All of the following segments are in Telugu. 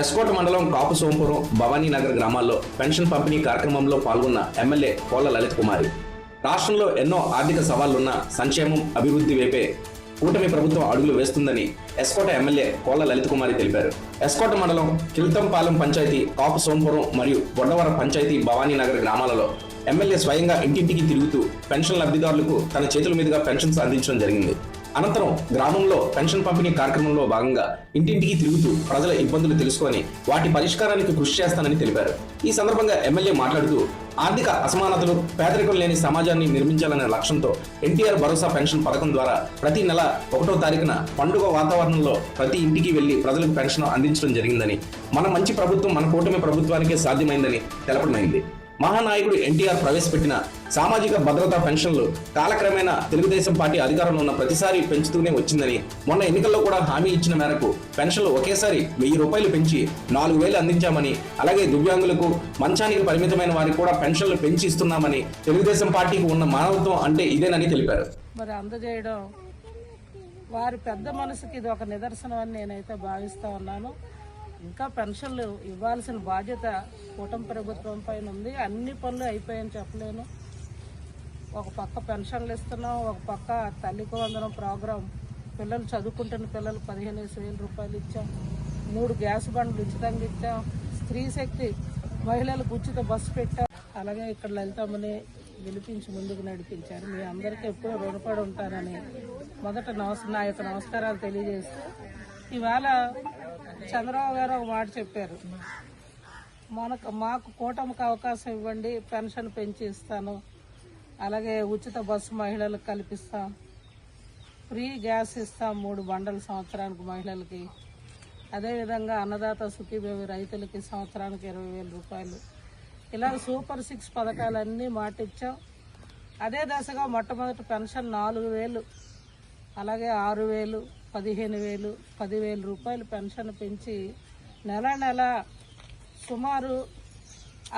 ఎస్కోట మండలం కాపు సోంపురం భవానీ నగర్ గ్రామాల్లో పెన్షన్ పంపిణీ కార్యక్రమంలో పాల్గొన్న ఎమ్మెల్యే కోళ్ళ లలిత్ కుమారి. రాష్ట్రంలో ఎన్నో ఆర్థిక సవాళ్ళున్న సంక్షేమం అభివృద్ధి వైపే కూటమి ప్రభుత్వం అడుగులు వేస్తుందని ఎస్కోట ఎమ్మెల్యే కోళ్ళ లలిత్ కుమారి తెలిపారు. ఎస్కోట మండలం కిల్తంపాలెం పంచాయతీ కాపు సోంపురం మరియు బొడ్డవర పంచాయతీ భవానీ నగర్ గ్రామాలలో ఎమ్మెల్యే స్వయంగా ఇంటింటికి తిరుగుతూ పెన్షన్ లబ్ధిదారులకు తన చేతుల మీదుగా పెన్షన్స్ అందించడం జరిగింది. అనంతరం గ్రామంలో పెన్షన్ పంపిణీ కార్యక్రమంలో భాగంగా ఇంటింటికి తిరుగుతూ ప్రజల ఇబ్బందులు తెలుసుకొని వాటి పరిష్కారానికి కృషి చేస్తానని తెలిపారు. ఈ సందర్భంగా ఎమ్మెల్యే మాట్లాడుతూ ఆర్థిక అసమానతలు పేదరికం లేని సమాజాన్ని నిర్మించాలనే లక్ష్యంతో ఎన్టీఆర్ భరోసా పెన్షన్ పథకం ద్వారా ప్రతి నెల ఒకటో తారీఖున పండుగ వాతావరణంలో ప్రతి ఇంటికి వెళ్ళి ప్రజలకు పెన్షన్ అందించడం జరిగిందని మన మంచి ప్రభుత్వం మన కూటమి ప్రభుత్వానికే సాధ్యమైందని తెలపడమైంది. మహానాయకుడు ఎన్టీఆర్ ప్రవేశపెట్టిన సామాజిక భద్రతా పెన్షన్లు కాలక్రమేణా తెలుగుదేశం పార్టీ అధికారంలో ఉన్న ప్రతిసారి పెంచుతూనే వచ్చిందని మొన్న ఎన్నికల్లో కూడా హామీ ఇచ్చిన మేరకు పెన్షన్లు ఒకేసారి వెయ్యి రూపాయలు పెంచి నాలుగు వేలు అందించామని అలాగే దివ్యాంగులకు మంచానికి పరిమితమైన వారికి కూడా పెన్షన్లు పెంచి ఇస్తున్నామని తెలుగుదేశం పార్టీకి ఉన్న మానవత్వం అంటే ఇదేనని తెలిపారు. మరి అందజేయడం వారి పెద్ద మనసుకి ఇది ఒక నిదర్శనం అని నేనైతే భావిస్తా ఉన్నాను. ఇంకా పెన్షన్లు ఇవ్వాల్సిన బాధ్యత కూటమి ప్రభుత్వం పైన ఉంది. అన్ని పనులు అయిపోయాయని చెప్పలేను. ఒక పక్క పెన్షన్లు ఇస్తున్నాం ఒక పక్క తల్లికి వందనం ప్రోగ్రాం పిల్లలు చదువుకుంటున్న పిల్లలు పదిహేను వేల రూపాయలు ఇచ్చాం. మూడు గ్యాస్ బండ్లు ఉచితంగా ఇచ్చాం. స్త్రీ శక్తి మహిళలకు ఉచిత బస్సు పెట్టాం. అలాగే ఇక్కడ లలితమ్మని గెలిపించి ముందుకు నడిపించారు. మీ అందరికీ ఎప్పుడూ రుణపడి ఉంటానని మొదట నమస్ నా యొక్క నమస్కారాలు తెలియజేస్తూ ఇవాళ చంద్రబాబు గారు ఒక మాట చెప్పారు. మనకు మాకు కూటమికి అవకాశం ఇవ్వండి పెన్షన్ పెంచి ఇస్తాను అలాగే ఉచిత బస్సు మహిళలకు కల్పిస్తాం ఫ్రీ గ్యాస్ ఇస్తాం మూడు బండల సంవత్సరానికి మహిళలకి. అదేవిధంగా అన్నదాత సుఖీభేవి రైతులకి సంవత్సరానికి ఇరవై వేల రూపాయలు. ఇలా సూపర్ సిక్స్ పథకాలన్నీ మాటిచ్చాం. అదే దశగా మొట్టమొదటి పెన్షన్ నాలుగు వేలు అలాగే ఆరు వేలు పదిహేను వేలు పదివేల రూపాయలు పెన్షన్ పెంచి నెల నెల సుమారు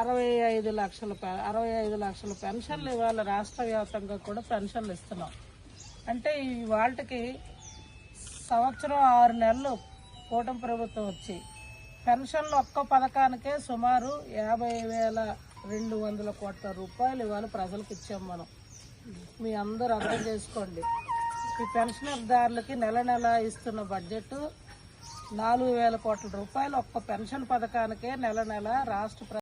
అరవై ఐదు లక్షల అరవై ఐదు లక్షల పెన్షన్లు ఇవాళ రాష్ట్ర వ్యాప్తంగా కూడా పెన్షన్లు ఇస్తున్నాం. అంటే ఈ వాళ్ళకి సంవత్సరం ఆరు నెలలు కూటమి ప్రభుత్వం వచ్చి పెన్షన్లు ఒక్క పథకానికే సుమారు యాభై వేల రెండు వందల కోట్ల రూపాయలు ఇవాళ ప్రజలకు ఇచ్చాం మనం. మీ అందరూ అర్థం చేసుకోండి. ఈ పెన్షనర్దారులకి నెల నెల ఇస్తున్న బడ్జెట్ నాలుగు వేల కోట్ల రూపాయలు. ఒక్క పెన్షన్ పథకానికే నెల నెల రాష్ట్ర ప్ర-